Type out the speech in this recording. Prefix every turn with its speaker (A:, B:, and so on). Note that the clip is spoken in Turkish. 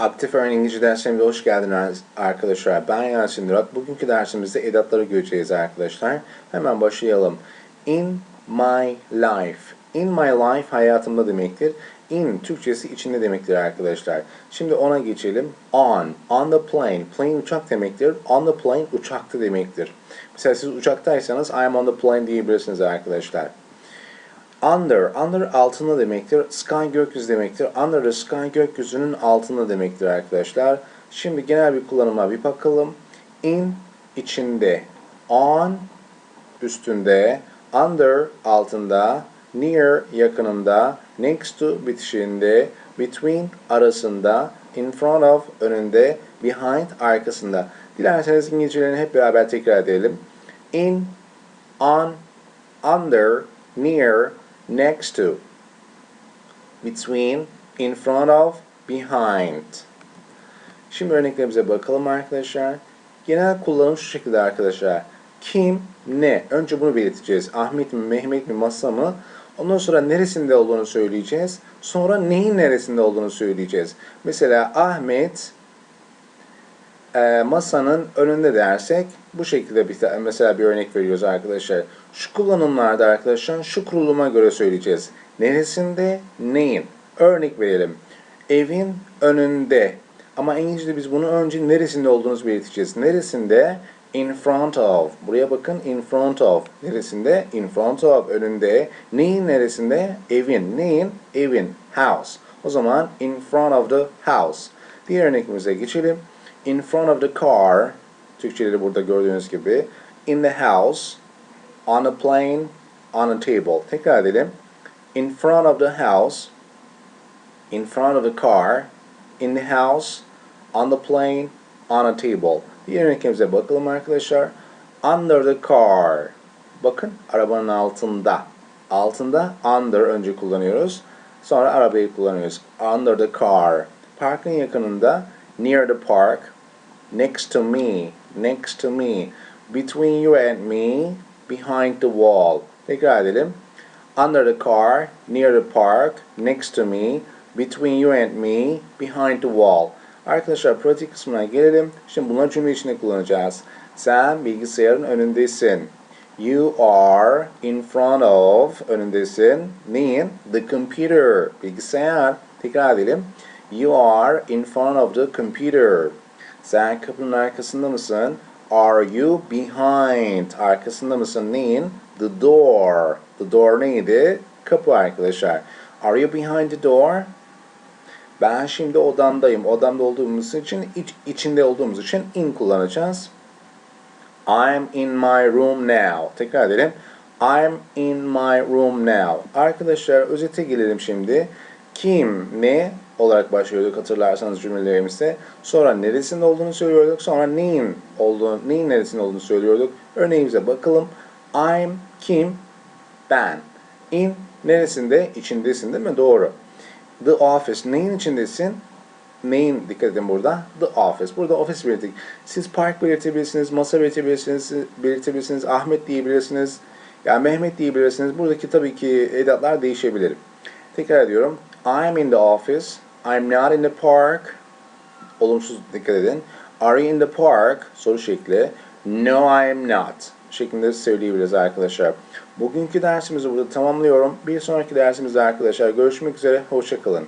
A: Aktif Öğren İngilizce derslerimize hoş geldiniz arkadaşlar. Ben Yasin Durak. Bugünkü dersimizde edatları göreceğiz arkadaşlar. Hemen başlayalım. In my life. In my life hayatımda demektir. In Türkçesi içinde demektir arkadaşlar. Şimdi ona geçelim. On. On the plane. Plane uçak demektir. On the plane uçakta demektir. Mesela siz uçaktaysanız I am on the plane diyebilirsiniz arkadaşlar. Under, under altında demektir. Sky gökyüzü demektir. Under the sky gökyüzünün altında demektir arkadaşlar. Şimdi genel bir kullanıma bir bakalım. In içinde, on üstünde, under altında, near yakınında, next to bitişinde, between arasında, in front of önünde, behind arkasında. Dilerseniz İngilizcelerini hep beraber tekrar edelim. In, on, under, near, next to, between, in front of, behind. Şimdi örneklerimize bakalım arkadaşlar. Genel kullanım şu şekilde arkadaşlar. Kim, ne? Önce bunu belirteceğiz. Ahmet mi, Mehmet mi, masa mı? Ondan sonra neresinde olduğunu söyleyeceğiz. Sonra neyin neresinde olduğunu söyleyeceğiz. Mesela Ahmet e, masanın önünde dersek bu şekilde bir mesela bir örnek veriyoruz arkadaşlar. Şu kullanımlarda arkadaşlar şu kuruluma göre söyleyeceğiz. Neresinde, neyin? Örnek verelim. Evin önünde. Ama İngilizce'de biz bunu önce neresinde olduğunu belirteceğiz. Neresinde? In front of. Buraya bakın in front of. Neresinde? In front of. Önünde. Neyin neresinde? Evin. Neyin? Evin. House. O zaman in front of the house. Diğer örneğimize geçelim. In front of the car. Türkçeleri burada gördüğünüz gibi. In the house. On a plane. On a table. Tekrar edelim. In front of the house. In front of the car. In the house. On the plane. On a table. Diğer örneğimize bakalım arkadaşlar. Under the car. Bakın arabanın altında. Altında under önce kullanıyoruz. Sonra arabayı kullanıyoruz. Under the car. Parkın yakınında. Near the park. Next to me. Next to me. Between you and me. Behind the wall. Tekrar edelim. Under the car. Near the park. Next to me. Between you and me. Behind the wall. Arkadaşlar pratik kısmına gelelim. Şimdi bunları cümle içinde kullanacağız. Sen bilgisayarın önündesin. You are in front of önündesin. Neyin? The computer. Bilgisayar. Tekrar edelim. You are in front of the computer. Sen kapının arkasında mısın? Are you behind? Arkasında mısın? Neyin? The door. The door neydi? Kapı arkadaşlar. Are you behind the door? Ben şimdi odamdayım. Odamda olduğumuz için, iç, içinde olduğumuz için in kullanacağız. I'm in my room now. Tekrar edelim. I'm in my room now. Arkadaşlar özete gelelim şimdi. Kim, ne olarak başlıyorduk hatırlarsanız cümlelerimizde. Sonra neresinde olduğunu söylüyorduk. Sonra neyin olduğunu, neyin neresinde olduğunu söylüyorduk. Örneğimize bakalım. I'm kim? Ben. In neresinde? İçindesin değil mi? Doğru. The office. Neyin içindesin? Neyin dikkat edin burada? The office. Burada office belirttik. Siz park belirtebilirsiniz, masa belirtebilirsiniz, belirtebilirsiniz, Ahmet diyebilirsiniz, yani Mehmet diyebilirsiniz. Buradaki tabii ki edatlar değişebilir. Tekrar ediyorum. I'm in the office. I'm not in the park. Olumsuz dikkat edin. Are you in the park? Soru şekli. No, I am not. Şeklinde söyleyebiliriz arkadaşlar. Bugünkü dersimizi burada tamamlıyorum. Bir sonraki dersimizde arkadaşlar görüşmek üzere. Hoşçakalın.